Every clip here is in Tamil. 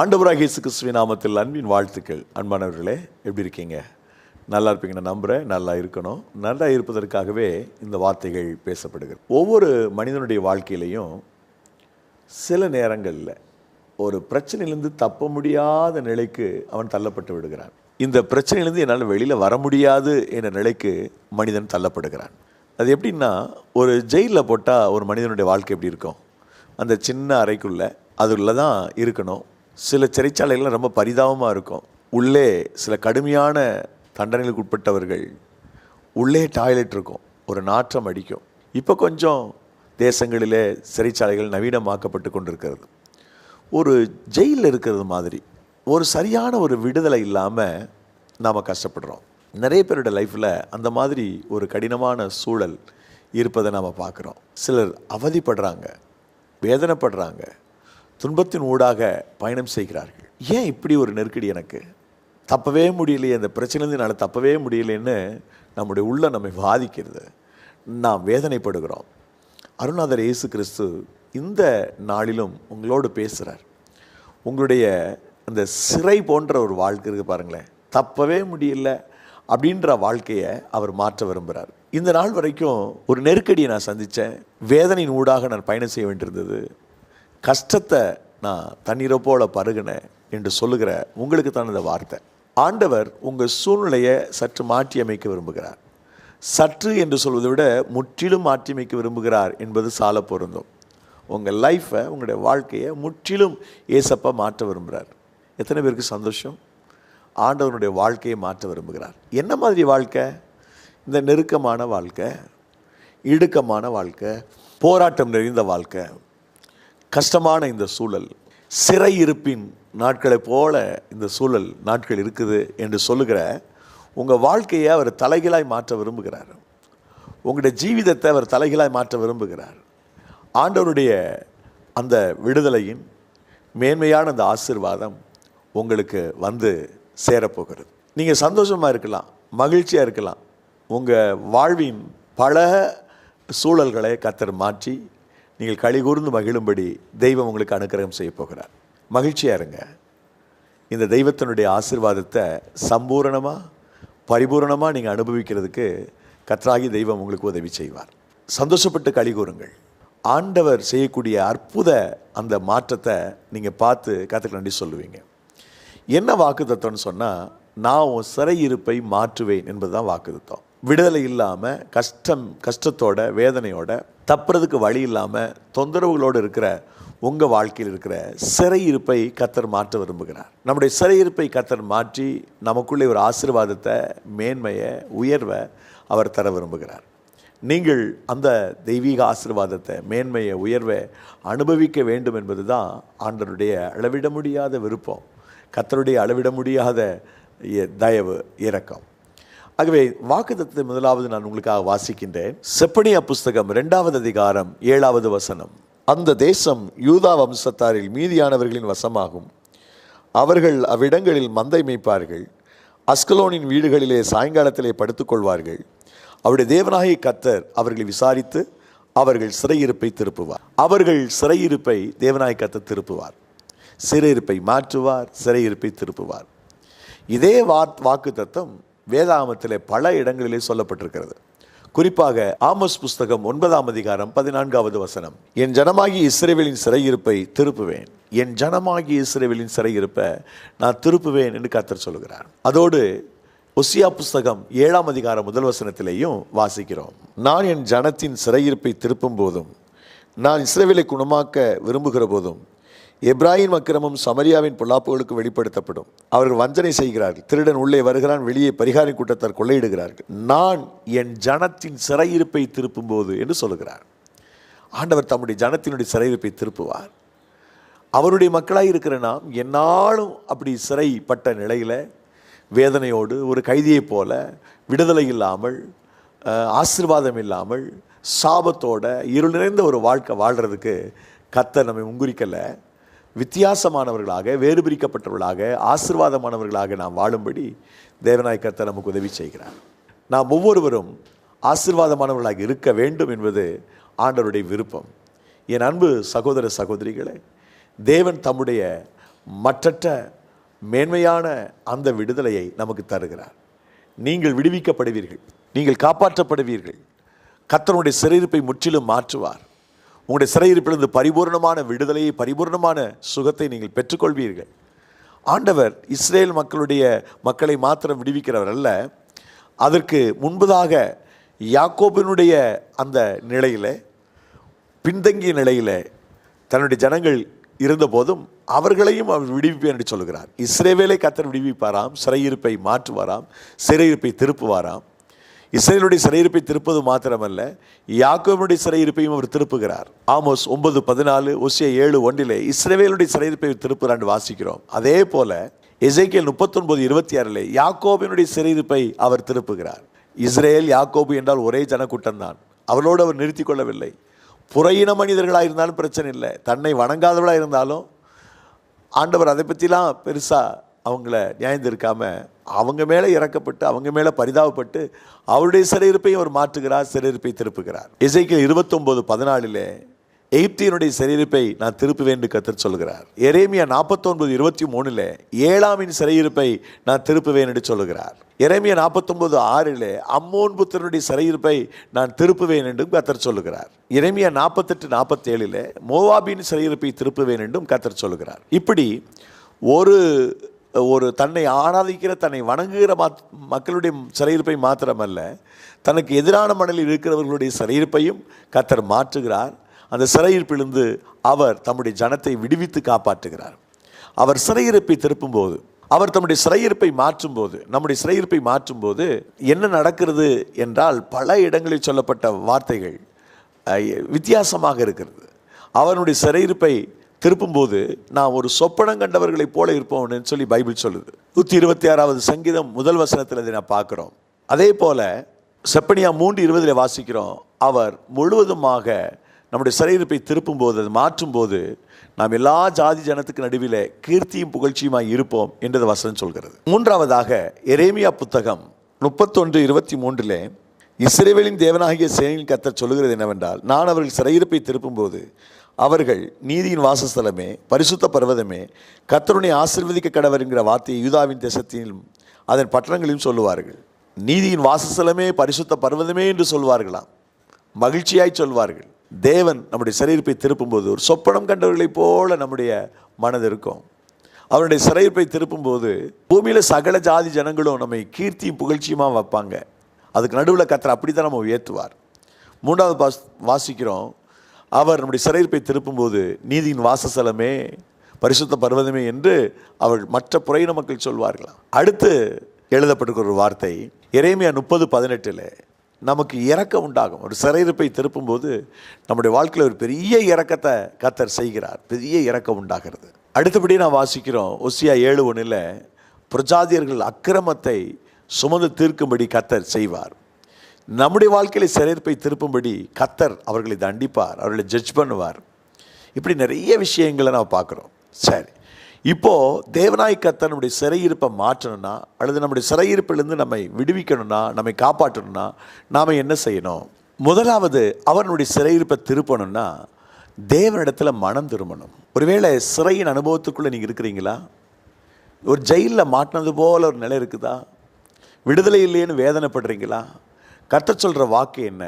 ஆண்டவராக இயேசு கிறிஸ்துவ நாமத்தில் அன்பின் வாழ்த்துக்கள். அன்பானவர்களே எப்படி இருக்கீங்க? நல்லா இருப்பீங்க நான் நம்புகிறேன் நல்லா இருக்கணும். நல்லா இருப்பதற்காகவே இந்த வார்த்தைகள் பேசப்படுகிறது. ஒவ்வொரு மனிதனுடைய வாழ்க்கையிலையும் சில நேரங்களில் ஒரு பிரச்சனையிலேருந்து தப்ப முடியாத நிலைக்கு அவன் தள்ளப்பட்டு விடுகிறான். இந்த பிரச்சனையிலேருந்து என்னால் வெளியில் வர முடியாது என்ற நிலைக்கு மனிதன் தள்ளப்படுகிறான். அது எப்படின்னா ஒரு ஜெயிலில் போட்டால் ஒரு மனிதனுடைய வாழ்க்கை எப்படி இருக்கும்? அந்த சின்ன அறைக்குள்ளே அதுள்ள தான் இருக்கணும். சில சிறைச்சாலைகள்லாம் ரொம்ப பரிதாபமாக இருக்கும். உள்ளே சில கடுமையான தண்டனைகளுக்கு உட்பட்டவர்கள் உள்ளே டாய்லெட் இருக்கும். ஒரு நாற்றம் அடிக்கும். இப்போ கொஞ்சம் தேசங்களிலே சிறைச்சாலைகள் நவீனமாக்கப்பட்டு கொண்டிருக்கிறது. ஒரு ஜெயிலில் இருக்கிறது மாதிரி ஒரு சரியான ஒரு விடுதலை இல்லாமல் நாம் கஷ்டப்படுறோம். நிறைய பேரோட லைஃப்பில் அந்த மாதிரி ஒரு கடினமான சூழல் இருப்பதை நாம் பார்க்குறோம் சிலர் அவதிப்படுறாங்க வேதனைப்படுறாங்க. துன்பத்தின் ஊடாக பயணம் செய்கிறார்கள். ஏன் இப்படி ஒரு நெருக்கடி எனக்கு? தப்பவே முடியலையே அந்த பிரச்சனைலேருந்து என்னால் தப்பவே முடியலைன்னு நம்முடைய உள்ள நம்மை பாதிக்கிறது நாம் வேதனைப்படுகிறோம். அருணாதர் இயேசு கிறிஸ்து இந்த நாளிலும் உங்களோடு பேசுகிறார் உங்களுடைய அந்த சிறை போன்ற ஒரு வாழ்க்கை இருக்குது பாருங்களேன். தப்பவே முடியல அப்படின்ற வாழ்க்கையை அவர் மாற்ற விரும்புகிறார் இந்த நாள் வரைக்கும் ஒரு நெருக்கடியை நான் சந்தித்தேன். வேதனையின் ஊடாக நான் பயணம் செய்ய வேண்டியிருந்தது. கஷ்டத்தை நான் தண்ணீரை போல பருகினேன் என்று சொல்லுகிற உங்களுக்கு தான் இந்த வார்த்தை. ஆண்டவர் உங்கள் சூழ்நிலையை சற்று மாற்றி அமைக்க விரும்புகிறார். சற்று என்று சொல்வதை விட முற்றிலும் மாற்றி அமைக்க விரும்புகிறார் என்பது சால பொருந்தும். உங்கள் லைஃப்பை உங்களுடைய வாழ்க்கையை முற்றிலும் ஏசப்பா மாற்ற விரும்புகிறார். எத்தனை பேருக்கு சந்தோஷம்? ஆண்டவனுடைய வாழ்க்கையை மாற்ற விரும்புகிறார். என்ன மாதிரி வாழ்க்கை? இந்த நெருக்கமான வாழ்க்கை இடுக்கமான வாழ்க்கை போராட்டம் நிறைந்த வாழ்க்கை கஷ்டமான இந்த சூழல். சிறை இருப்பின் நாட்களைப் போல இந்த சூழல் நாட்கள் இருக்குது என்று சொல்லுகிற உங்கள் வாழ்க்கையை அவர் தலைகளாய் மாற்ற விரும்புகிறார். உங்களுடைய ஜீவிதத்தை அவர் தலைகளாய் மாற்ற விரும்புகிறார். ஆண்டவருடைய அந்த விடுதலையின் மேன்மையான அந்த ஆசிர்வாதம் உங்களுக்கு வந்து சேரப்போகிறது. நீங்கள் சந்தோஷமாக இருக்கலாம் மகிழ்ச்சியாக இருக்கலாம். உங்கள் வாழ்வின் பல சூழல்களை கத்தர் மாற்றி நீங்கள் களி கூர்ந்து மகிழும்படி தெய்வம் உங்களுக்கு அனுக்கிரகம் செய்ய போகிறார். மகிழ்ச்சியாக இருங்க. இந்த தெய்வத்தினுடைய ஆசிர்வாதத்தை சம்பூரணமாக பரிபூரணமாக நீங்கள் அனுபவிக்கிறதுக்கு கத்ராகி தெய்வம் உங்களுக்கு உதவி செய்வார். சந்தோஷப்பட்டு களி கூறுங்கள். ஆண்டவர் செய்யக்கூடிய அற்புத அந்த மாற்றத்தை நீங்கள் பார்த்து கற்றுக்க நன்றி சொல்லுவீங்க. என்ன வாக்குத்தத்தம்னு சொன்னால் நான் உன் சிறையிருப்பை மாற்றுவேன் என்பது தான் வாக்குத்தத்தம். விடுதலை இல்லாமல் கஷ்டம் கஷ்டத்தோட வேதனையோட தப்புறதுக்கு வழி இல்லாமல் தொந்தரவுகளோடு இருக்கிற உங்கள் வாழ்க்கையில் இருக்கிற சிறையிருப்பை கத்தர் மாற்ற விரும்புகிறார். நம்முடைய சிறையிருப்பை கத்தர் மாற்றி நமக்குள்ளே ஒரு ஆசீர்வாதத்தை மேன்மையை உயர்வை அவர் தர விரும்புகிறார். நீங்கள் அந்த தெய்வீக ஆசீர்வாதத்தை மேன்மையை உயர்வை அனுபவிக்க வேண்டும் என்பது தான் ஆண்டருடைய அளவிட முடியாத விருப்பம். கத்தருடைய அளவிட முடியாத தயவு இறக்கம் ஆகவே வாக்குத்தத்தை முதலாவது நான் உங்களுக்காக வாசிக்கின்றேன். செப்பனியா புஸ்தகம் இரண்டாவது அதிகாரம் ஏழாவது வசனம். அந்த தேசம் யூதா வம்சத்தாரில் மீதியானவர்களின் வசமாகும். அவர்கள் அவ்விடங்களில் மந்தை மேய்ப்பார்கள். அஸ்கலோனின் வீடுகளிலே சாயங்காலத்திலே படுத்துக்கொள்வார்கள். அவருடைய தேவனாகிய கத்தர் அவர்களை விசாரித்து அவர்கள் சிறையிருப்பை திருப்புவார். அவர்கள் சிறையிருப்பை தேவனாகிய கத்தர் திருப்புவார். சிறையிருப்பை மாற்றுவார் சிறையிருப்பை திருப்புவார். இதே வாக்கு தத்தம் வேதாமத்தில் பல இடங்களிலே சொல்லப்பட்டிருக்கிறது. குறிப்பாக ஆமஸ் புஸ்தகம் ஒன்பதாம் அதிகாரம் பதினான்காவது வசனம். என் ஜனமாகி இஸ்ரேவேலின் சிறையிருப்பை திருப்புவேன். என் ஜனமாகி இஸ்ரேவேலின் சிறையிருப்பை நான் திருப்புவேன் என்று கத்தர் சொல்கிறார் அதோடு ஒசியா புஸ்தகம் ஏழாம் அதிகாரம் முதல் வசனத்திலேயும் வாசிக்கிறோம். நான் என் ஜனத்தின் சிறையிருப்பை திருப்பும் போதும் நான் இஸ்ரேவேலை குணமாக்க விரும்புகிற போதும் எப்ராஹிம் அக்கிரமம் சமரியாவின் பொல்லாப்புகளுக்கு வெளிப்படுத்தப்படும். அவர்கள் வஞ்சனை செய்கிறார்கள். திருடன் உள்ளே வருகிறான் வெளியே பரிகாரி கூட்டத்தார் கொள்ளையிடுகிறார்கள். நான் என் ஜனத்தின் சிறையிருப்பை திருப்பும் போது என்று சொல்லுகிறார். ஆண்டவர் தம்முடைய ஜனத்தினுடைய சிறையிருப்பை திருப்புவார். அவருடைய மக்களாக இருக்கிற நாம் என்னாலும் அப்படி சிறைப்பட்ட நிலையில் வேதனையோடு ஒரு கைதியைப் போல விடுதலை இல்லாமல் ஆசிர்வாதம் ஆசீர்வாதம் இல்லாமல் சாபத்தோட இருள் நிறைந்த ஒரு வாழ்க்கை வாழ்கிறதுக்கு கத்தை நம்மை முங்குரிக்கலை வித்தியாசமானவர்களாக வேறு பிரிக்கப்பட்டவர்களாக ஆசீர்வாதமானவர்களாக நாம் வாழும்படி தேவனாய் கர்த்தர் நமக்கு உதவி செய்கிறார். நாம் ஒவ்வொருவரும் ஆசிர்வாதமானவர்களாக இருக்க வேண்டும் என்பது ஆண்டவருடைய விருப்பம். என் அன்பு சகோதர சகோதரிகளே தேவன் தம்முடைய மற்றற்ற மேன்மையான அந்த விடுதலையை நமக்கு தருகிறார். நீங்கள் விடுவிக்கப்படுவீர்கள் நீங்கள் காப்பாற்றப்படுவீர்கள். கர்த்தருடைய சிறையிருப்பை முற்றிலும் மாற்றுவார். உங்களுடைய சிறையிருப்பிலிருந்து பரிபூர்ணமான விடுதலையை பரிபூர்ணமான சுகத்தை நீங்கள் பெற்றுக்கொள்வீர்கள். ஆண்டவர் இஸ்ரேல் மக்களுடைய மக்களை மாத்திரம் விடுவிக்கிறவர் அல்ல. அதற்கு முன்பதாக யாக்கோபினுடைய அந்த நிலையில் பின்தங்கிய நிலையில் தன்னுடைய ஜனங்கள் இருந்தபோதும் அவர்களையும் அவர் விடுவிப்பேன் என்று சொல்கிறார் இஸ்ரேவேலை கத்தர் விடுவிப்பாராம் சிறையிருப்பை மாற்றுவாராம் சிறையிருப்பை திருப்புவாராம். இஸ்ரேலுடைய சிறையிருப்பை திருப்பது மாத்திரமல்ல யாக்கோபுடைய சிறையிருப்பையும் அவர் திருப்புகிறார். ஆமோஸ் ஒன்பது பதினாலு ஒசிய ஏழு ஒன்றிலே இஸ்ரேவேலுடைய சிறையிருப்பை திருப்புறாண்டு வாசிக்கிறோம். அதே போல எசேக்கியல் முப்பத்தொன்பது இருபத்தி ஆறிலே யாக்கோபினுடைய சிறையிருப்பை அவர் திருப்புகிறார். இஸ்ரேல் யாக்கோபு என்றால் ஒரே ஜனக்கூட்டம் தான். அவளோடு அவர் நிறுத்தி கொள்ளவில்லை. புறையின மனிதர்களாக இருந்தாலும் பிரச்சனை இல்லை. தன்னை வணங்காதவளாக இருந்தாலும் ஆண்டவர் அதை பற்றிலாம் பெருசாக அவங்கள நியாயந்திருக்காம அவங்க மேலே இறக்கப்பட்டு அவங்க மேலே பரிதாபப்பட்டு அவருடைய சிறையிருப்பையும் அவர் மாற்றுகிறார் சிறையிருப்பை திருப்புகிறார். இசைக்கு இருபத்தொம்போது பதினாலிலே எகிப்தியனுடைய சிறையிருப்பை நான் திருப்புவேன் என்று கத்தர் சொல்கிறார் எரேமியா நாற்பத்தொன்பது இருபத்தி மூணுல ஏழாமின் சிறையிருப்பை நான் திருப்புவேன் என்று சொல்லுகிறார். எரேமியா நாற்பத்தொன்பது ஆறில் அம்மோன் புத்தனுடைய சிறையிருப்பை நான் திருப்புவேன் என்றும் கத்தர் சொல்கிறார் இறைமியா நாற்பத்தெட்டு நாற்பத்தேழில் மோவாபின் சிறையிருப்பை திருப்புவேன் என்றும் கத்தர் சொல்லுகிறார். இப்படி ஒரு ஒரு தன்னை ஆராதிக்கிற தன்னை வணங்குகிற மாத் மக்களுடைய சிறையிருப்பை மாத்திரமல்ல தனக்கு எதிரான மணலில் இருக்கிறவர்களுடைய சிறையிருப்பையும் கத்தர் மாற்றுகிறார். அந்த சிறையிருப்பிலிருந்து அவர் தம்முடைய ஜனத்தை விடுவித்து காப்பாற்றுகிறார். அவர் சிறையிருப்பை திருப்பும்போது அவர் தம்முடைய சிறையிருப்பை மாற்றும்போது நம்முடைய சிறையிருப்பை மாற்றும்போது என்ன நடக்கிறது என்றால் பல இடங்களில் சொல்லப்பட்ட வார்த்தைகள் வித்தியாசமாக இருக்கிறது. அவனுடைய சிறையிருப்பை திருப்பும்போது நான் ஒரு சொப்பனம் கண்டவர்களைப் போல இருப்போம்னு சொல்லி பைபிள் சொல்லுது. நூற்றி இருபத்தி ஆறாவது சங்கீதம் முதல் வசனத்தில் இதை நான் பார்க்குறோம். அதே போல செப்பனியா மூன்று இருபதில் வாசிக்கிறோம் அவர் முழுவதுமாக நம்முடைய சிறையிருப்பை திருப்பும்போது அது மாற்றும்போது நாம் எல்லா ஜாதி ஜனத்துக்கு நடுவில் கீர்த்தியும் புகழ்ச்சியுமாய் இருப்போம் என்றது வசனம் சொல்கிறது. மூன்றாவதாக எரேமியா புத்தகம் முப்பத்தொன்று இருபத்தி மூன்றிலே இஸ்ரேவேலின் தேவனாகிய சேனையில் கத்தர் சொல்லுகிறது என்னவென்றால் நான் அவர்கள் சிறையிருப்பை திருப்பும்போது அவர்கள் நீதியின் வாசஸ்தலமே பரிசுத்த பர்வதமே கத்தருனை ஆசிர்வதிக்க கடவர் என்கிற வார்த்தையை யூதாவின் தேசத்திலும் அதன் பட்டணங்களிலும் சொல்லுவார்கள். நீதியின் வாசஸ்தலமே பரிசுத்த பர்வதமே என்று சொல்வார்களாம். மகிழ்ச்சியாய் சொல்வார்கள். தேவன் நம்முடைய சிறையிருப்பை திருப்பும்போது ஒரு சொப்பனம் கண்டவர்களைப் போல நம்முடைய மனது இருக்கும். அவருடைய சிறையிருப்பை திருப்பும்போது பூமியில் சகல ஜாதி ஜனங்களும் நம்மை கீர்த்தியும் புகழ்ச்சியுமாக வைப்பாங்க. அதுக்கு நடுவில் கத்தரை அப்படி தான் நம்ம உயர்த்துவார். மூன்றாவது பாஸ் வாசிக்கிறோம். அவர் நம்முடைய சிறையிருப்பை திருப்பும்போது நீதியின் வாசஸ்தலமே பரிசுத்த பர்வதமே என்று அவள் மற்ற புறையின மக்கள் சொல்வார்களாம் அடுத்து எழுதப்பட்டிருக்கிற ஒரு வார்த்தை இறைமையா முப்பது பதினெட்டில் நமக்கு இறக்கம் உண்டாகும். ஒரு சிறையிருப்பை திருப்பும்போது நம்முடைய வாழ்க்கையில் ஒரு பெரிய இறக்கத்தை கத்தர் செய்கிறார். பெரிய இறக்கம் உண்டாகிறது. அடுத்தபடி நான் வாசிக்கிறோம் ஒசியா ஏழு ஒன்றில் பிரஜாதியர்கள் அக்கிரமத்தை சுமந்து தீர்க்கும்படி கத்தர் செய்வார். நம்முடைய வாழ்க்கையில் சிறையிருப்பை திருப்பும்படி கத்தர் அவர்களை தண்டிப்பார் அவர்களை ஜட்ஜ் பண்ணுவார். இப்படி நிறைய விஷயங்களை நம்ம பார்க்குறோம். சரி. இப்போது தேவநாய் கத்தர் நம்முடைய சிறையிருப்பை மாற்றணும்னா அல்லது நம்முடைய சிறையிருப்பிலிருந்து நம்மை விடுவிக்கணும்னா நம்மை காப்பாற்றணும்னா நாம் என்ன செய்யணும்? முதலாவது அவனுடைய சிறையிருப்பை திருப்பணும்னா தேவனிடத்தில் மனம் திரும்பணும். ஒருவேளை சிறையின் அனுபவத்துக்குள்ளே நீங்கள் இருக்கிறீங்களா? ஒரு ஜெயிலில் மாட்டினது போல் ஒரு நிலை இருக்குதா? விடுதலை இல்லைன்னு வேதனைப்படுறீங்களா? கத்த சொல்கிற வாக்கு என்ன?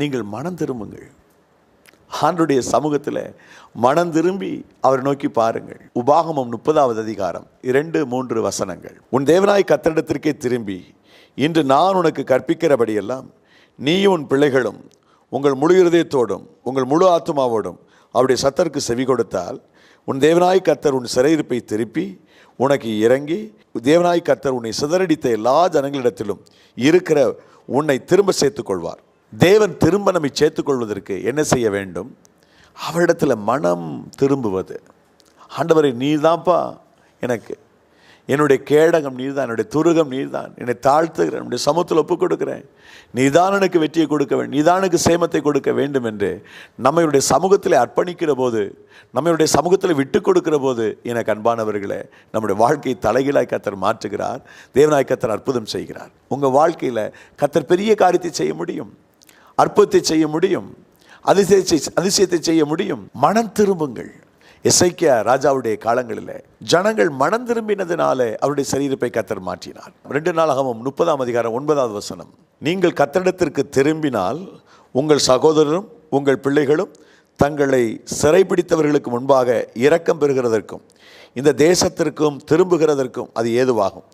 நீங்கள் மனம் திரும்புங்கள். ஆண்டுடைய சமூகத்தில் மனம் திரும்பி அவரை நோக்கி பாருங்கள். உபாகமம் முப்பதாவது அதிகாரம் இரண்டு மூன்று வசனங்கள். உன் தேவனாய் கத்தரிடத்திற்கே திரும்பி இன்று நான் உனக்கு கற்பிக்கிறபடியெல்லாம் நீயும் உன் பிள்ளைகளும் உங்கள் முழு இருதயத்தோடும் உங்கள் முழு ஆத்மாவோடும் அவருடைய சத்தருக்கு செவி கொடுத்தால் உன் தேவனாய் கத்தர் உன் சிறையிருப்பை திருப்பி உனக்கு இறங்கி தேவனாய் கத்தர் உன்னை சிதறடித்த எல்லா ஜனங்களிடத்திலும் இருக்கிற உன்னை திரும்ப சேர்த்துக்கொள்வார். தேவன் திரும்ப நம்மை சேர்த்துக்கொள்வதற்கு என்ன செய்ய வேண்டும்? அவரிடத்தில் மனம் திரும்புவது. ஆண்டவரை நீதான்ப்பா எனக்கு என்னுடைய கேடகம் நீர்தான் என்னுடைய துருகம் நீர்தான் என்னை தாழ்த்துகிறேன் என்னுடைய சமூகத்தில் ஒப்புக் கொடுக்குறேன். நீதான் எனக்கு வெற்றியை கொடுக்க வேண்டும் நீதான் எனக்கு சேமத்தை கொடுக்க வேண்டும் என்று நம்மளுடைய சமூகத்தில் அர்ப்பணிக்கிற போது நம்மளுடைய சமூகத்தில் விட்டு கொடுக்கிற போது எனக்கு அன்பானவர்களே நம்முடைய வாழ்க்கையை தலைகீழாய் கத்தர் மாற்றுகிறார் தேவனாய் கத்தர் அற்புதம் செய்கிறார். உங்கள் வாழ்க்கையில் கத்தர் பெரிய காரியத்தை செய்ய முடியும் அற்புதத்தை செய்ய முடியும் அதிசயத்தை அதிசயத்தை செய்ய முடியும். மனம் திரும்புங்கள். இசைக்கிய ராஜாவுடைய காலங்களில் ஜனங்கள் மனம் திரும்பினதினாலே அவருடைய சரீரப்பை கத்தர் மாற்றினார். ரெண்டு நாளாகவும் முப்பதாம் அதிகாரம் ஒன்பதாவது வசனம். நீங்கள் கத்தரிடத்திற்கு திரும்பினால் உங்கள் சகோதரரும் உங்கள் பிள்ளைகளும் தங்களை சிறைபிடித்தவர்களுக்கு முன்பாக இரக்கம் பெறுகிறதற்கும் இந்த தேசத்திற்கும் திரும்புகிறதற்கும் அது ஏதுவாகும்.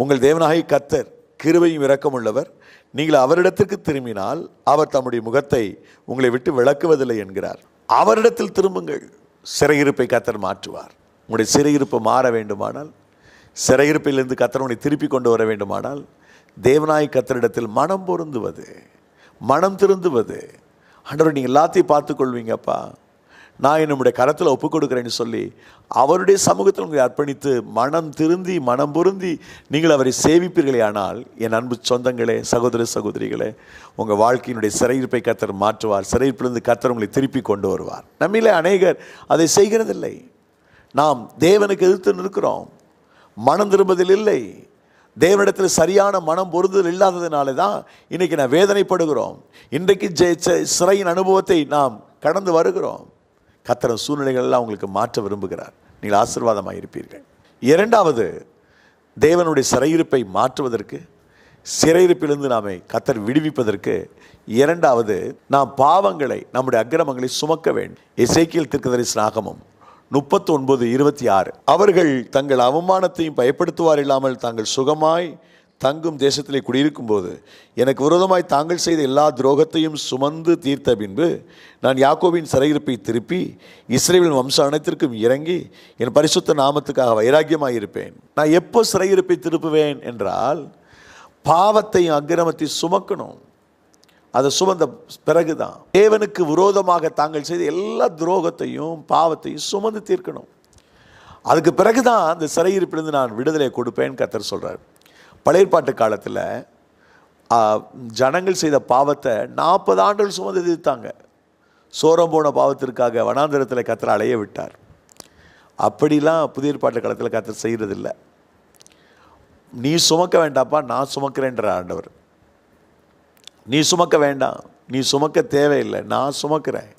உங்கள் தேவனாகி கத்தர் கிருவையும் இரக்கம் உள்ளவர். நீங்கள் அவரிடத்திற்கு திரும்பினால் அவர் தம்முடைய முகத்தை உங்களை விட்டு விளக்குவதில்லை என்கிறார். அவரிடத்தில் திரும்புங்கள். சிறையிருப்பை கத்தர் மாற்றுவார். உங்களுடைய சிறையிருப்பு மாற வேண்டுமானால் சிறையிருப்பிலிருந்து கத்தர் உன்னை திருப்பி கொண்டு வர வேண்டுமானால் தேவநாய் கத்தரிடத்தில் மனம் பொருந்துவது மனம் திருந்துவது. ஆண்டவர் நீங்கள் எல்லாத்தையும் பார்த்து கொள்வீங்கப்பா நான் என்னுடைய கரத்தில் ஒப்புக் கொடுக்குறேன்னு சொல்லி அவருடைய சமூகத்தில் உங்களை அர்ப்பணித்து மனம் திருந்தி மனம் பொருந்தி நீங்கள் அவரை சேவிப்பீர்களே ஆனால் என் அன்பு சொந்தங்களே சகோதர சகோதரிகளே உங்கள் வாழ்க்கையினுடைய சிறையிருப்பை கத்தர் மாற்றுவார் சிறையிருப்பிலிருந்து கத்தர் உங்களை திருப்பி கொண்டு வருவார். நம்மிலே அநேகர் அதை செய்கிறதில்லை. நாம் தேவனுக்கு எதிர்த்து நிற்கிறோம். மனம் திரும்புவதில் இல்லை. தேவனிடத்தில் சரியான மனம் பொருந்துதல் இல்லாததுனால தான் இன்றைக்கி நான் வேதனைப்படுகிறோம். இன்றைக்கு ஜெயிச்ச சிறையின் அனுபவத்தை நாம் கடந்து வருகிறோம். கத்திர சூழ்நிலைகளெல்லாம் உங்களுக்கு மாற்ற விரும்புகிறார். நீங்கள் ஆசீர்வாதமாக இருப்பீர்கள். இரண்டாவது தேவனுடைய சிறையிருப்பை மாற்றுவதற்கு சிறையிருப்பிலிருந்து நாமை கத்தர் விடுவிப்பதற்கு இரண்டாவது நாம் பாவங்களை நம்முடைய அக்கிரமங்களை சுமக்க வேண்டும். இசைக்கியல் திருக்கதரிசனாகமும் முப்பத்தி ஒன்பது இருபத்தி ஆறு. அவர்கள் தங்கள் அவமானத்தையும் பயப்படுத்துவார் இல்லாமல் தாங்கள் சுகமாய் தங்கும் தேசத்திலே குடியிருக்கும் போது எனக்கு விரோதமாய் தாங்கள் செய்த எல்லா துரோகத்தையும் சுமந்து தீர்த்த பின்பு நான் யாக்கோவின் சிறையிருப்பை திருப்பி இஸ்ரேலின் வம்ச அனைத்திற்கும் இறங்கி என் பரிசுத்த நாமத்துக்காக வைராக்கியமாக இருப்பேன் நான் எப்போ சிறையிருப்பை திருப்புவேன் என்றால் பாவத்தையும் அக்கிரமத்தை சுமக்கணும். அதை சுமந்த பிறகுதான். தேவனுக்கு விரோதமாக தாங்கள் செய்த எல்லா துரோகத்தையும் பாவத்தையும் சுமந்து தீர்க்கணும். அதுக்கு பிறகுதான் அந்த சிறையிருப்பிலிருந்து நான் விடுதலை கொடுப்பேன் கத்தர் சொல்கிறார் பழையற்பாட்டு காலத்தில் ஜனங்கள் செய்த பாவத்தை நாற்பது ஆண்டுகள் சுமந்து எதிர்த்தாங்க. சோரம் போன பாவத்திற்காக வனாந்திரத்தில் கத்தர் அலைய விட்டார். அப்படிலாம் புதிய பாட்டு காலத்தில் கத்தர் செய்கிறதில்ல நீ சுமக்க வேண்டாப்பா நான் சுமக்கிறேன்ற ஆண்டவர். நீ சுமக்க வேண்டாம் நீ சுமக்க தேவையில்லை நான் சுமக்கிறேன்.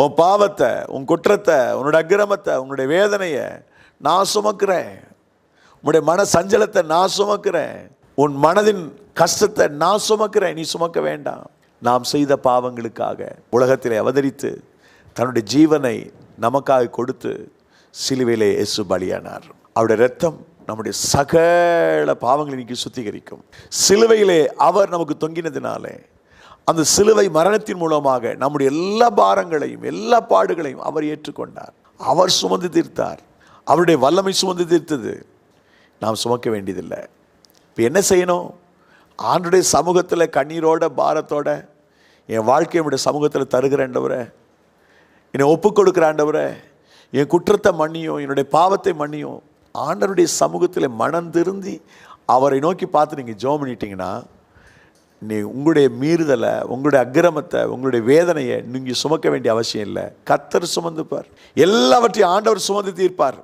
உன் பாவத்தை உன் குற்றத்தை உன்னோட அக்கிரமத்தை உன்னுடைய வேதனையை நான் சுமக்கிறேன். உன்னுடைய மன சஞ்சலத்தை நான் சுமக்கிறேன். உன் மனதின் கஷ்டத்தை நான் சுமக்கிறேன். நீ சுமக்க வேண்டாம். நாம் செய்த பாவங்களுக்காக உலகத்திலே அவதரித்து தன்னுடைய ஜீவனை நமக்காக கொடுத்து சிலுவையிலே இயேசு பலியானார். அவருடைய ரத்தம் நம்முடைய சகல பாவங்களை இன்னைக்கு சுத்திகரிக்கும். சிலுவையிலே அவர் நமக்கு தொங்கினதினாலே அந்த சிலுவை மரணத்தின் மூலமாக நம்முடைய எல்லா பாரங்களையும் எல்லா பாடுகளையும் அவர் ஏற்றுக்கொண்டார். அவர் சுமந்து தீர்த்தார். அவருடைய வல்லமை சுமந்து தீர்த்தது. நாம் சுமக்க வேண்டியதில்லை. இப்போ என்ன செய்யணும்? ஆண்டுடைய சமூகத்தில் கண்ணீரோட பாரத்தோட என் வாழ்க்கையை சமூகத்தில் தருகிறேன்டவரை என்னை ஒப்புக் கொடுக்குறாண்டவரை என் குற்றத்தை மன்னியும் என்னுடைய பாவத்தை மன்னியும் ஆண்டவருடைய சமூகத்தில் மனம் திருந்தி அவரை நோக்கி பார்த்து நீங்கள் ஜோம் பண்ணிட்டீங்கன்னா நீ உங்களுடைய மீறுதலை உங்களுடைய அக்கிரமத்தை உங்களுடைய வேதனையை நீங்கள் சுமக்க வேண்டிய அவசியம் இல்லை. கத்தர் சுமந்துப்பார். எல்லாவற்றையும் ஆண்டவர் சுமந்து தீர்ப்பார்.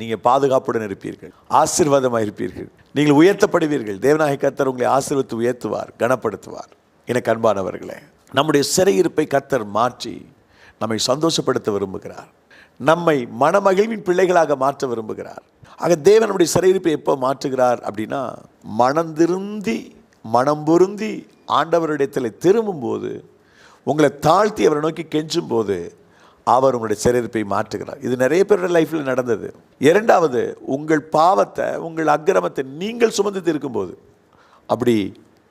நீங்கள் பாதுகாப்புடன் இருப்பீர்கள் ஆசீர்வாதமாக இருப்பீர்கள். நீங்கள் உயர்த்தப்படுவீர்கள். தேவநாயக கத்தர் உங்களை ஆசீர்வத்து உயர்த்துவார் கனப்படுத்துவார். எனக்கு அன்பானவர்களே நம்முடைய சிறையிருப்பை கத்தர் மாற்றி நம்மை சந்தோஷப்படுத்த விரும்புகிறார். நம்மை மனமகிழ்வின் பிள்ளைகளாக மாற்ற விரும்புகிறார். ஆக தேவன் நம்முடைய சிறையிருப்பை எப்போ மாற்றுகிறார் அப்படின்னா மனந்திருந்தி மனம் பொருந்தி ஆண்டவரிடத்தில் திரும்பும்போது உங்களை தாழ்த்தி அவரை நோக்கி கெஞ்சும் போது அவர் உங்களுடைய சிறையிருப்பை மாற்றுகிறார். இது நிறைய பேருடைய லைஃப்பில் நடந்தது. இரண்டாவது உங்கள் பாவத்தை உங்கள் அக்கிரமத்தை நீங்கள் சுமந்து இருக்கும்போது அப்படி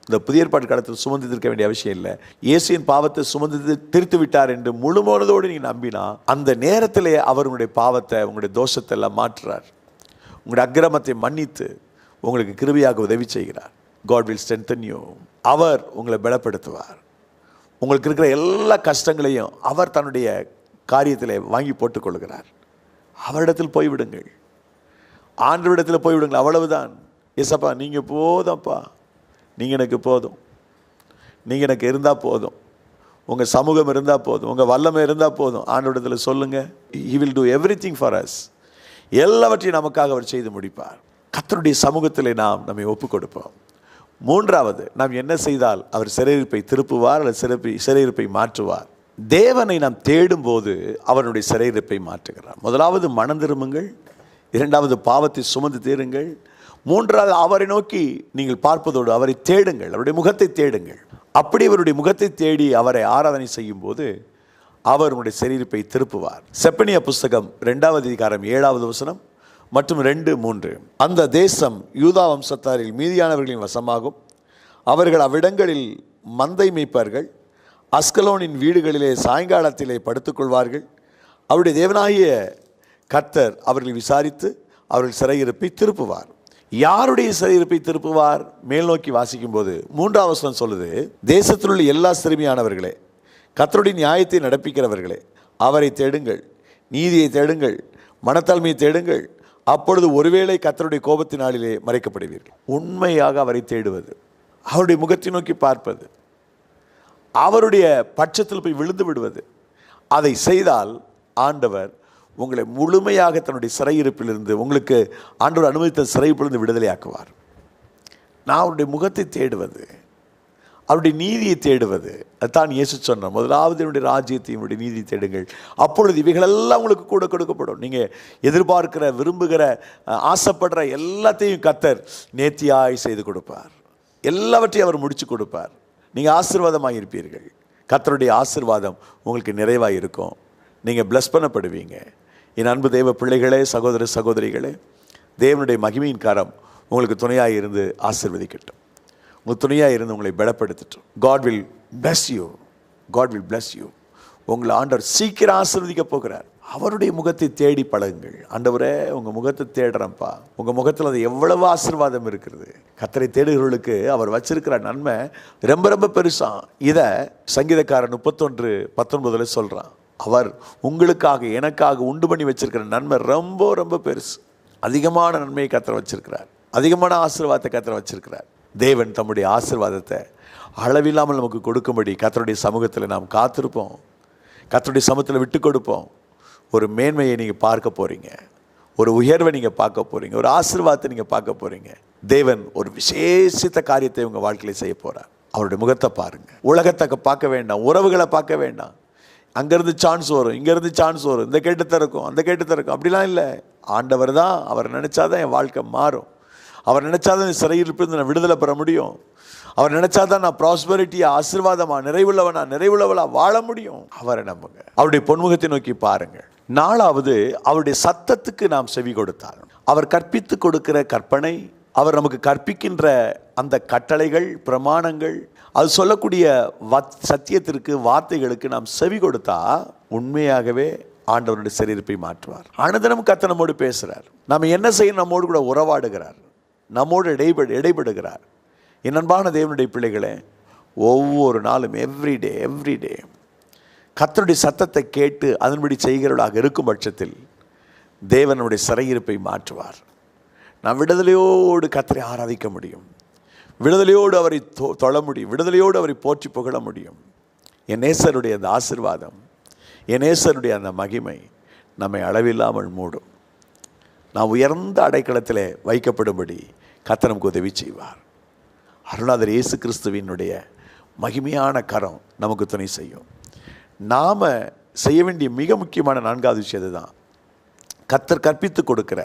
இந்த புதிய ஏற்பாட்டு காலத்தில் சுமந்து இருக்க வேண்டிய அவசியம் இல்லை. இயேசுவின் பாவத்தை சுமந்து திருத்து விட்டார் என்று முழுமனதோடு நீங்கள் நம்பினா அந்த நேரத்திலே அவர் உங்களுடைய பாவத்தை உங்களுடைய தோஷத்தை எல்லாம் மாற்றுறார். உங்களுடைய அக்கிரமத்தை மன்னித்து உங்களுக்கு கிருபையாக உதவி செய்கிறார். காட் வில் ஸ்ட்ரென்தன் யூ அவர் உங்களை பலப்படுத்துவார். உங்களுக்கு இருக்கிற எல்லா கஷ்டங்களையும் அவர் தன்னுடைய காரியத்தில் வாங்கி போட்டுக்கொள்கிறார் அவரிடத்தில் போய்விடுங்கள். ஆண்டவரிடத்தில் போய்விடுங்கள். அவ்வளவுதான். எசப்பா நீங்கள் போதும்ப்பா. நீங்கள் எனக்கு போதும். நீங்கள் எனக்கு இருந்தால் போதும். உங்கள் சமூகம் இருந்தால் போதும். உங்கள் வல்லமை இருந்தால் போதும். ஆண்டவரிடத்தில் சொல்லுங்கள் he will do everything for us எல்லாவற்றையும் நமக்காக அவர் செய்து முடிப்பார். கத்தருடைய சமூகத்தில் நாம் நம்மை ஒப்புக் கொடுப்போம் மூன்றாவது நாம் என்ன செய்தால் அவர் சிறையிருப்பை திருப்புவார் அல்லது சிறப்பை சிறையிருப்பை மாற்றுவார். தேவனை நாம் தேடும்போது அவருடைய சிறையிருப்பை மாற்றுகிறார். முதலாவது மனம் திரும்புங்கள். இரண்டாவது பாவத்தை சுமந்து தீருங்கள் மூன்றாவது அவரை நோக்கி நீங்கள் பார்ப்பதோடு அவரை தேடுங்கள். அவருடைய முகத்தை தேடுங்கள். அப்படி அவருடைய முகத்தை தேடி அவரை ஆராதனை செய்யும் போது அவருடைய சிறையிருப்பை திருப்புவார். செப்பனிய புஸ்தகம் ரெண்டாவது அதிகாரம் ஏழாவது வசனம் மற்றும் ரெண்டு மூன்று. அந்த தேசம் யூதா வம்சத்தாரில் மீதியானவர்களின் வசமாகும். அவர்கள் அவ்விடங்களில் மந்தை மேய்ப்பார்கள். அஸ்கலோனின் வீடுகளிலே சாயங்காலத்திலே படுத்துக்கொள்வார்கள். அவருடைய தேவனாகிய கர்த்தர் அவர்களை விசாரித்து அவர்கள் சிறையிருப்பை திருப்புவார். யாருடைய சிறையிருப்பை திருப்புவார்? மேல் நோக்கி வாசிக்கும் போது மூன்றாவது வசனம் சொல்லுது தேசத்தில் உள்ள எல்லா சிறுமியானவர்களே கத்தருடைய நியாயத்தை நடப்பிக்கிறவர்களே அவரை தேடுங்கள் நீதியை தேடுங்கள் மனத்தாழ்மையை தேடுங்கள். அப்பொழுது ஒருவேளை கத்தருடைய கோபத்தினாளிலே மறைக்கப்படுவீர்கள். உண்மையாக அவரை தேடுவது அவருடைய முகத்தை நோக்கி பார்ப்பது அவருடைய பட்சத்தில் போய் விழுந்து விடுவது. அதை செய்தால் ஆண்டவர் உங்களை முழுமையாக தன்னுடைய சிறையிருப்பிலிருந்து உங்களுக்கு ஆண்டவர் அனுமதித்த சிறைப்பிலிருந்து விடுதலையாக்குவார். நான் அவருடைய முகத்தை தேடுவது அவருடைய நீதியை தேடுவது அதுதான் இயேசு சொன்ன முதலாவது என்னுடைய ராஜ்யத்தையும் என்னுடைய தேடுங்கள். அப்பொழுது இவைகளெல்லாம் உங்களுக்கு கூட கொடுக்கப்படும். நீங்கள் எதிர்பார்க்கிற விரும்புகிற ஆசைப்படுற எல்லாத்தையும் கத்தர் நேர்த்தியாய் செய்து கொடுப்பார். எல்லாவற்றையும் அவர் முடிச்சு கொடுப்பார். நீங்கள் ஆசீர்வாதமாக இருப்பீர்கள் கத்தருடைய ஆசீர்வாதம் உங்களுக்கு நிறைவாக இருக்கும் நீங்கள் bless பண்ணப்படுவீங்க. என் அன்பு தெய்வ பிள்ளைகளே சகோதர சகோதரிகளே தேவனுடைய மகிமையின் காரம் உங்களுக்கு துணையாக இருந்து ஆசீர்வதிக்கட்டும். உங்கள் துணையாக இருந்து உங்களை பலப்படுத்தட்டும். God will bless you God will bless you உங்களை ஆண்டவர் சீக்கிரம் ஆசீர்வதிக்க போகிறார். அவருடைய முகத்தை தேடி பழகுங்கள். ஆண்டவரே உங்கள் முகத்தை தேடுறேன்ப்பா. உங்கள் முகத்தில் அது எவ்வளவு ஆசீர்வாதம் இருக்கிறது. கத்தரை தேடுகிறவர்களுக்கு அவர் வச்சிருக்கிற நன்மை ரொம்ப ரொம்ப பெருசா. இதை சங்கீதக்காரன் முப்பத்தொன்று பத்தொன்பதில் சொல்கிறான் அவர் உங்களுக்காக எனக்காக உண்டு பண்ணி வச்சிருக்கிற நன்மை ரொம்ப ரொம்ப பெருசு. அதிகமான நன்மையை கத்தரை வச்சிருக்கிறார். அதிகமான ஆசீர்வாதத்தை கத்தரை வச்சிருக்கிறார். தேவன் தம்முடைய ஆசீர்வாதத்தை அளவில்லாமல் நமக்கு கொடுக்கும்படி கத்தருடைய சமூகத்தில் நாம் காத்திருப்போம். கத்தருடைய சமூகத்தில் விட்டு கொடுப்போம். ஒரு மேன்மையை நீங்கள் பார்க்க போகிறீங்க ஒரு உயர்வை நீங்கள் பார்க்க போகிறீங்க ஒரு ஆசீர்வாதத்தை நீங்கள் பார்க்க போகிறீங்க தேவன் ஒரு விசேஷித்த காரியத்தை உங்கள் வாழ்க்கையில் செய்ய போகிறார் அவருடைய முகத்தை பாருங்கள் உலகத்தை பார்க்க வேண்டாம். உறவுகளை பார்க்க வேண்டாம். அங்கேருந்து சான்ஸ் வரும். இங்கேருந்து சான்ஸ் வரும். இந்த கேட்டு திறக்கும். அந்த கேட்டு திறக்கும். அப்படிலாம் இல்லை. ஆண்டவர் தான் அவர் நினச்சாதான் என் வாழ்க்கை மாறும். அவர் நினச்சாதான் இந்த சிறையிருப்பிலிருந்து நான் விடுதலை பெற முடியும். அவர் நினச்சாதான் நான் ப்ராஸ்பரிட்டியா ஆசீர்வாதமாக நிறைவுள்ளவனா நிறைவுள்ளவளா வாழ முடியும். அவரை நம்புங்க. அவருடைய பொன்முகத்தை நோக்கி பாருங்கள். நாலாவது அவருடைய சத்தத்துக்கு நாம் செவி கொடுத்தார் அவர் கற்பித்து கொடுக்கிற கற்பனை அவர் நமக்கு கற்பிக்கின்ற அந்த கட்டளைகள் பிரமாணங்கள் அது சொல்லக்கூடிய வத் சத்தியத்திற்கு வார்த்தைகளுக்கு நாம் செவி கொடுத்தா உண்மையாகவே ஆண்டவருடைய சரீரப்பை மாற்றுவார். அனுதினம் கத்த நம்மோடு பேசுகிறார் நம்ம என்ன செய்ய நம்மோடு கூட உறவாடுகிறார். நம்மோடு இடைபடு இடைபடுகிறார். என் அன்பான தேவனுடைய பிள்ளைகளே ஒவ்வொரு நாளும் எவ்ரிடே எவ்ரிடே கத்தருடைய சத்தத்தை கேட்டு அதன்படி செய்கிறவர்களாக இருக்கும் பட்சத்தில் தேவனுடைய சிறையிருப்பை மாற்றுவார். நாம் விடுதலையோடு கத்தரை ஆராதிக்க முடியும். விடுதலையோடு அவரை தொ- தொழ முடியும். விடுதலையோடு அவரை போற்றி புகழ முடியும். என் நேசருடைய அந்த ஆசிர்வாதம் என் நேசருடைய அந்த மகிமை நம்மை அளவில்லாமல் மூடும். நாம் உயர்ந்த அடைக்கலத்தில் வைக்கப்படும்படி கர்த்தர் நமக்கு உதவி செய்வார். அருணாதர் இயேசு கிறிஸ்துவினுடைய மகிமையான கரம் நமக்கு துணை செய்யும். நாம் செய்ய வேண்டிய மிக முக்கியமான நான்காவது விஷயம் அதுதான் கத்தர் கற்பித்து கொடுக்குற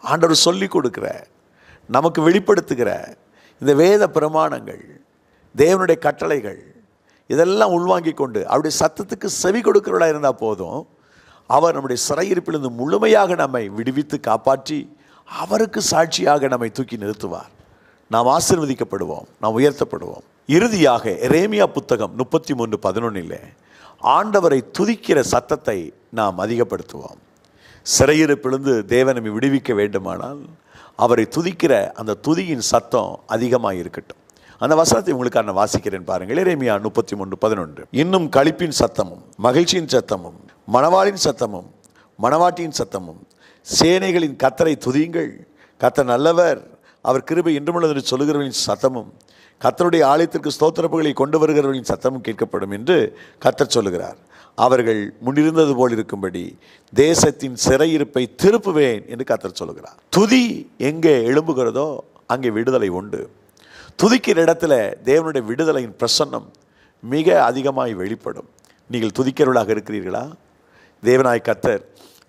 ஆண்டவர் சொல்லி கொடுக்குற நமக்கு வெளிப்படுத்துகிற இந்த வேத பிரமாணங்கள் தேவனுடைய கட்டளைகள் இதெல்லாம் உள்வாங்கிக் கொண்டு அவருடைய சத்தத்துக்கு செவி கொடுக்கிறவளா இருந்தால் போதும். அவர் நம்முடைய சிறையிருப்பிலிருந்து முழுமையாக நம்மை விடுவித்து காப்பாற்றி அவருக்கு சாட்சியாக நம்மை தூக்கி நிறுத்துவார். நாம் ஆசீர்வதிக்கப்படுவோம் நாம் உயர்த்தப்படுவோம். இறுதியாக ரேமியா புத்தகம் முப்பத்தி மூன்று பதினொன்னில் ஆண்டவரை துதிக்கிற சத்தத்தை நாம் அதிகப்படுத்துவோம். சிறையிருப்பிலிருந்து தேவனை விடுவிக்க வேண்டுமானால் அவரை துதிக்கிற அந்த துதியின் சத்தம் அதிகமாக இருக்கட்டும். அந்த வசனத்தை உங்களுக்காக நான் வாசிக்கிறேன் பாருங்கள். எரேமியா முப்பத்தி மூன்று பதினொன்று. இன்னும் களிப்பின் சத்தமும் மகிழ்ச்சியின் சத்தமும் மணவாளின் சத்தமும் மணவாட்டியின் சத்தமும் சேனைகளின் கத்தரை துதியுங்கள். கத்த நல்லவர் அவர் கிருபை இன்றுமுள்ளதென்று என்று சத்தமும் கத்தருடைய ஆலயத்திற்கு ஸ்தோத்திரப்புகளை கொண்டு வருகிறவர்களின் சத்தமும் கேட்கப்படும் என்று கத்தர் சொல்லுகிறார். அவர்கள் முன்னிருந்தது போல் இருக்கும்படி தேசத்தின் சிறையிருப்பை திருப்புவேன் என்று கத்தர் சொல்லுகிறார். துதி எங்கே எழும்புகிறதோ அங்கே விடுதலை உண்டு. துதிக்கிற இடத்துல தேவனுடைய விடுதலையின் பிரசன்னம் மிக அதிகமாய் வெளிப்படும். நீங்கள் துதிக்கிறவர்களாக இருக்கிறீர்களா? தேவனாய் கத்தர்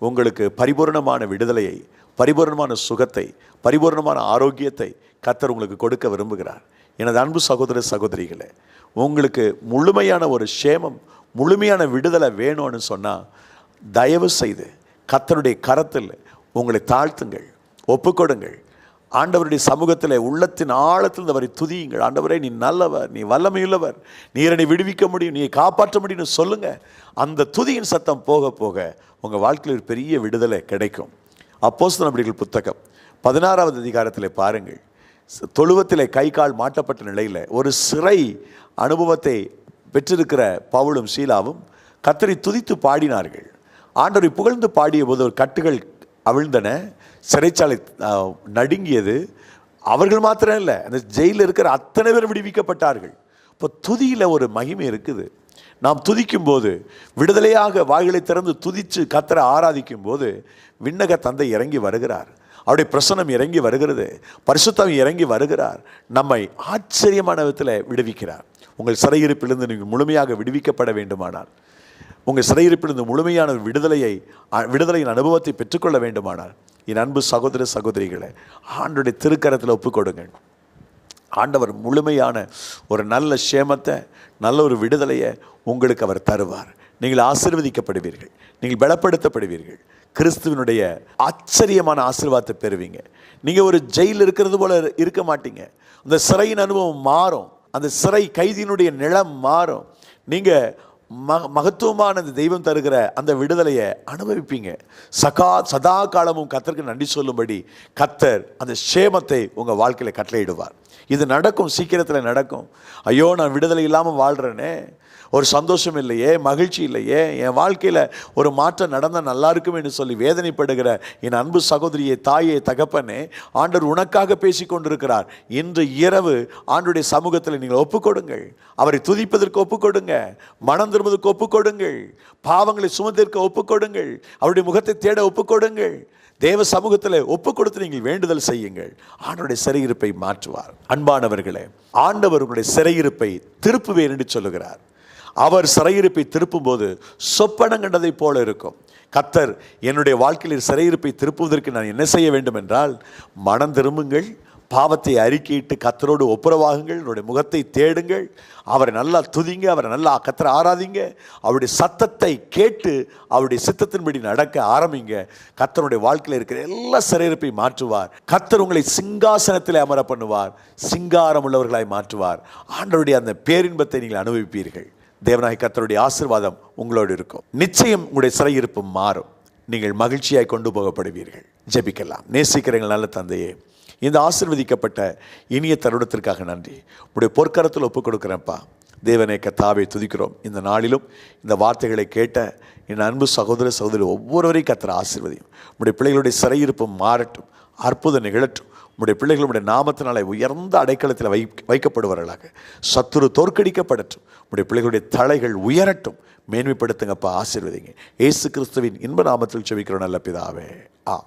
உங்களுக்கு பரிபூர்ணமான விடுதலையை பரிபூர்ணமான சுகத்தை பரிபூர்ணமான ஆரோக்கியத்தை கத்தர் உங்களுக்கு கொடுக்க விரும்புகிறார். எனது அன்பு சகோதர சகோதரிகளே உங்களுக்கு முழுமையான ஒரு சேமம் முழுமையான விடுதலை வேணும்னு சொன்னால் தயவு செய்து கத்தருடைய கரத்தில் உங்களை தாழ்த்துங்கள் ஒப்புக்கொடுங்கள். ஆண்டவருடைய சமூகத்தில் உள்ளத்தின் ஆழத்தில் அவரை துதியுங்கள். ஆண்டவரே நீ நல்லவர் நீ வல்லமையுள்ளவர் நீ என்னை விடுவிக்க முடியும் நீ காப்பாற்ற முடியும்னு சொல்லுங்கள் அந்த துதியின் சத்தம் போக போக உங்கள் வாழ்க்கையில் ஒரு பெரிய விடுதலை கிடைக்கும். அப்போஸ் நடவடிக்கைகள் புத்தகம் பதினாறாவது அதிகாரத்தில் பாருங்கள். தொழுவத்திலே கை கால் மாட்டப்பட்ட நிலையில் ஒரு சிறை அனுபவத்தை பெற்றிருக்கிற பவுலும் சீலாவும் கத்தரை துதித்து பாடினார்கள். ஆண்டவரை புகழ்ந்து பாடிய போது ஒரு கட்டுகள் அவிழ்ந்தன. சிறைச்சாலை நடுங்கியது. அவர்கள் மாத்திரம் இல்லை அந்த ஜெயிலில் இருக்கிற அத்தனை பேர் விடுவிக்கப்பட்டார்கள். இப்போ துதியில் ஒரு மகிமை இருக்குது. நாம் துதிக்கும் போது விடுதலையாக வாய்களை திறந்து துதித்து கத்தரை ஆராதிக்கும் போது விண்ணக தந்தை இறங்கி வருகிறார். அவருடைய பிரசனம் இறங்கி வருகிறது. பரிசுத்தம் இறங்கி வருகிறார். நம்மை ஆச்சரியமான விதத்தில் விடுவிக்கிறார். உங்கள் சிறையிருப்பிலிருந்து நீங்கள் முழுமையாக விடுவிக்கப்பட வேண்டுமானால் உங்கள் சிறையிருப்பிலிருந்து முழுமையான விடுதலையை அ- விடுதலையின் அனுபவத்தை பெற்றுக்கொள்ள வேண்டுமானால் என் அன்பு சகோதர சகோதரிகளை ஆண்டுடைய திருக்கரத்தில் ஒப்புக்கொடுங்கள். ஆண்டவர் முழுமையான ஒரு நல்ல சேமத்தை நல்ல ஒரு விடுதலையை உங்களுக்கு அவர் தருவார். நீங்கள் ஆசீர்வதிக்கப்படுவீர்கள். நீங்கள் பலப்படுத்தப்படுவீர்கள். கிறிஸ்துவனுடைய ஆச்சரியமான ஆசீர்வாதத்தை பெறுவீங்க. நீங்கள் ஒரு ஜெயில் இருக்கிறது போல இருக்க மாட்டீங்க. அந்த சிறையின் அனுபவம் மாறும். அந்த சிறை கைதியினுடைய நிலம் மாறும். நீங்கள் ம மகத்துவமான அந்த தெய்வம் தருகிற அந்த விடுதலையை அனுபவிப்பீங்க. சகா சதா காலமும் கத்தருக்கு நன்றி சொல்லும்படி கத்தர் அந்த சேமத்தை உங்கள் வாழ்க்கையில் கட்டளையிடுவார். இது நடக்கும் சீக்கிரத்தில் நடக்கும். ஐயோ நான் விடுதலை இல்லாமல் வாழ்கிறேனே ஒரு சந்தோஷம் இல்லையே மகிழ்ச்சி இல்லையே என் வாழ்க்கையில் ஒரு மாற்றம் நடந்தால் நல்லா இருக்குமே சொல்லி வேதனைப்படுகிற என் அன்பு சகோதரியை தாயே தகப்பனே ஆண்டவர் உனக்காக பேசி கொண்டிருக்கிறார். இன்று இரவு ஆண்டுடைய சமூகத்தில் நீங்கள் ஒப்புக்கொடுங்கள் அவரை துதிப்பதற்கு ஒப்புக்கொடுங்க மனம் திரும்புவதற்கு ஒப்புக்கொடுங்கள் பாவங்களை சுமந்திருக்க ஒப்புக்கொடுங்கள் அவருடைய முகத்தை தேட ஒப்புக்கொடுங்கள் தேவ சமூகத்தில் ஒப்பு கொடுத்து நீங்கள் வேண்டுதல் செய்யுங்கள். ஆண்டவருடைய சிறையிருப்பை மாற்றுவார். அன்பானவர்களே ஆண்டவர் உங்களுடைய சிறையிருப்பை திருப்புவேன் என்று சொல்லுகிறார். அவர் சிறையிருப்பை திருப்பும்போது சொப்பனம் கண்டதைப் போல இருக்கும். கத்தர் என்னுடைய வாழ்க்கையில் சிறையிருப்பை திருப்புவதற்கு நான் என்ன செய்ய வேண்டும் என்றால் மனம் திரும்புங்கள் பாவத்தை அறிக்கையிட்டு கத்தரோடு ஒப்புரவாகுங்கள் அவருடைய முகத்தை தேடுங்கள் அவரை நல்லா துதிங்க அவரை நல்லா கத்தரை ஆராதிங்க அவருடைய சத்தத்தை கேட்டு அவருடைய சித்தத்தின்படி நடக்க ஆரம்பிங்க. கத்தருடைய வாழ்க்கையில் இருக்கிற எல்லா சிறையிருப்பை மாற்றுவார். கத்தர் உங்களை சிங்காசனத்தில் அமர பண்ணுவார் சிங்காரம் உள்ளவர்களாய் மாற்றுவார். ஆண்டவருடைய அந்த பேரின்பத்தை நீங்கள் அனுபவிப்பீர்கள். தேவநாய கத்தருடைய ஆசிர்வாதம் உங்களோடு இருக்கும். நிச்சயம் உங்களுடைய சிறையிருப்பு மாறும். நீங்கள் மகிழ்ச்சியாய் கொண்டு போகப்படுவீர்கள். ஜெபிக்கலாம். நேசிக்கிறீங்கள் நல்ல தந்தையே இந்த ஆசிர்வதிக்கப்பட்ட இனிய தருணத்திற்காக நன்றி. உடைய பொற்கரத்தில் ஒப்புக் கொடுக்குறேன்ப்பா தேவனை கத்தாவை துதிக்கிறோம். இந்த நாளிலும் இந்த வார்த்தைகளை கேட்ட என் அன்பு சகோதர சகோதரி ஒவ்வொருவரையும் கத்திர ஆசிர்வதியும். உடைய பிள்ளைகளுடைய சிறையிருப்பு மாறட்டும். அற்புதம் நிகழட்டும். உடைய பிள்ளைகளுடைய நாமத்தினாலே உயர்ந்த அடைக்கலத்தில் வை வைக்கப்படுவார்களாக. சத்துரு தோற்கடிக்கப்படட்டும். உடைய பிள்ளைகளுடைய தலைகள் உயரட்டும். மேன்மைப்படுத்துங்கப்பா ஆசீர்வதிங்க. ஏசு கிறிஸ்துவின் இன்ப நாமத்தில் செவிக்கிறோம் நல்ல பிதாவே. ஆ.